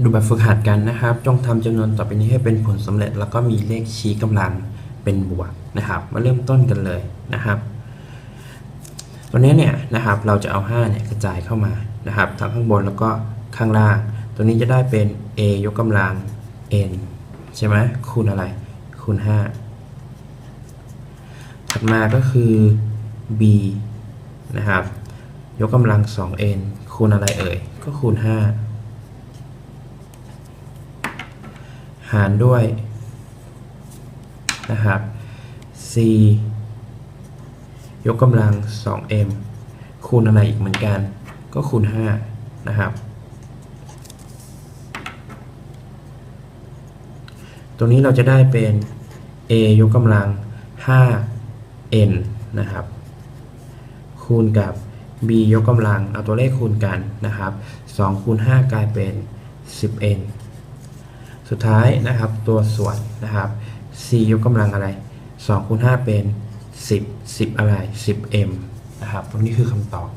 ดูแบบฝึกหัดกันนะครับ จงทำจำนวนต่อไปนี้ให้เป็นผลสำเร็จ แล้วก็มีเลขชี้กำลังเป็นบวกนะครับ มาเริ่มต้นกันเลยนะครับตัวนี้เนี่ยนะครับเราจะเอา5เนี่ยกระจายเข้ามานะครับทั้งข้างบนแล้วก็ข้างล่าง ตัวนี้จะได้เป็น a ยกกำลัง n ใช่ไหมคูณอะไร คูณ 5 ถัดมาก็คือ b นะครับ ยกกำลัง 2n คูณอะไรเอ่ย ก็คูณ 5 หารด้วยนะครับ c ยกกำลัง 2m คูณอะไรอีกเหมือนกัน ก็คูณ 5 นะครับ ตรงนี้เราจะได้เป็น a ยกกำลัง 5n นะครับ คูณกับ b ยกกำลัง เอาตัวเลขคูณกันนะครับ 2 คูณ 5 กลายเป็น 10n สุดท้ายนะครับตัวส่วนนะครับ c ยกกำลังอะไร2คูณ5เป็น 10 10 อะไร 10m นะครับตรงนี้คือคำตอบ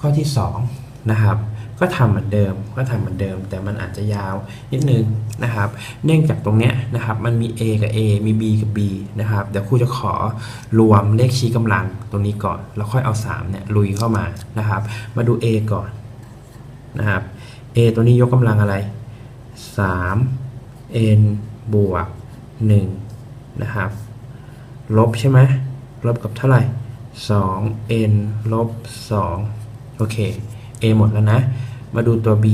ข้อที่ 2 นะครับ ก็ทำเหมือนเดิมก็ทำเหมือนเดิม แต่มันอาจจะยาวนิดนึงนะครับ เนื่องจากตรงเนี้ยนะครับมันมี a กับ a มี b กับ b นะครับเดี๋ยวครูจะขอรวมเลขชี้กำลังตรงนี้ก่อน แล้วค่อยเอา3เนี่ยลุยเข้ามานะครับ มาดู a ก่อนนะครับ a ตัวนี้ยกกำลังอะไร 3 n บวก1นะครับลบใช่ไหมลบกับเท่าไหร่ 2 n ลบ 2 โอเค a หมดแล้วนะ มาดูตัว b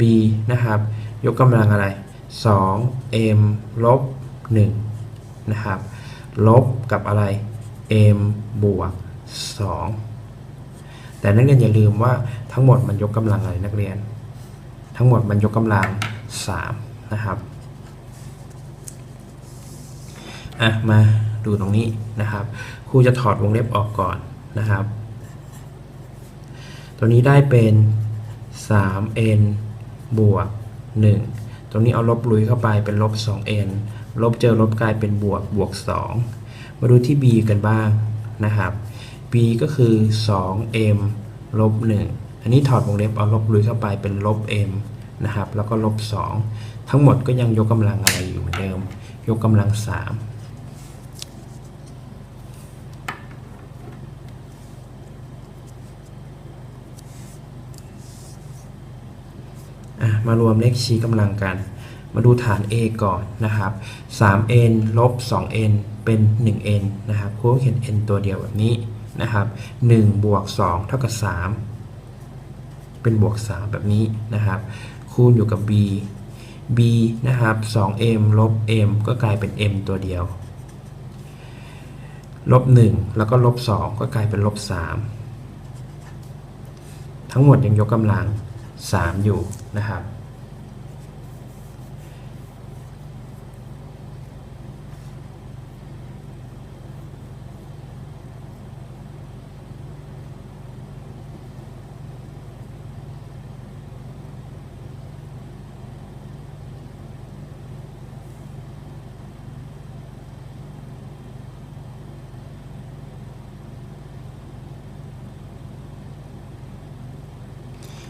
b นะครับ ยกกำลังอะไร 2 m ลบ1นะครับ ลบกับอะไร m บวก 2 แต่นักเรียนอย่าลืมว่าทั้งหมดมันยกกำลังอะไรนักเรียน ทั้งหมดมันยกกำลัง 3 นะครับ อะ มาดูตรงนี้นะครับ ครูจะถอดวงเล็บออกก่อนนะครับ ตัวนี้ได้เป็น 3n บวก 1 ตรงนี้เอาลบลุยเข้าไปเป็นลบ 2n ลบเจอลบกลายเป็นบวกบวก 2 มาดูที่ b กันบ้างนะครับ b ก็คือ 2m ลบ 1 อันนี้ถอดวงเล็บเอาลบลุยเข้าไปเป็นลบ m นะครับ แล้วก็ลบ 2 ทั้งหมดก็ยังยกกำลังอะไรอยู่เหมือนเดิม ยกกำลัง 3 มารวมเลขชี้กำลังกัน มาดูฐาน a ก่อนนะครับ 3n ลบ 2n เป็น 1n นะครับครูก็เขียน n ตัวเดียวแบบนี้นะครับ1บวก2เท่ากับ 3 เป็นบวก 3 แบบนี้นะครับ คูณอยู่กับ b b นะครับ 2m ลบ m ก็กลายเป็น m ตัวเดียว ลบ 1 แล้วก็ลบ 2 ก็กลายเป็นลบ 3 ทั้งหมดยังยกกำลัง 3 อยู่นะครับ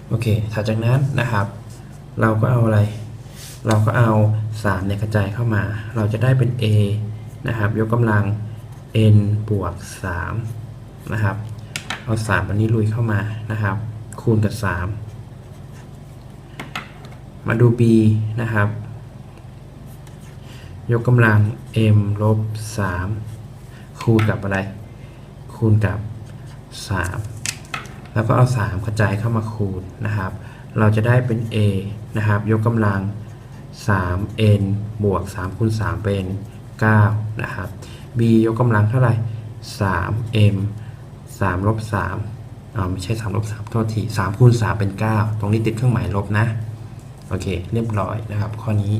โอเคถัดจากนั้นนะครับ เราก็เอาอะไร เราก็เอา3เนี่ยกระจายเข้ามา เราจะได้เป็น a นะครับ ยกกำลัง n บวก3นะครับเอา3อันนี้ลุยเข้ามานะครับ คูณกับ 3 มาดู b นะครับ ยกกำลัง m ลบ3คูณกับอะไร คูณกับ 3 แล้วก็เอา 3 กระจายเข้ามาคูณนะครับ เราจะได้เป็น a นะครับ ยกกำลัง 3n บวก3คูณ3เป็น9นะครับ b ยกกำลังเท่าไหร่ 3m 3ลบ3อ่าไม่ใช่3ลบ3โทษที3คูณ3เป็น 9 ตรงนี้ติดเครื่องหมายลบนะ โอเค เรียบร้อยนะครับ ข้อนี้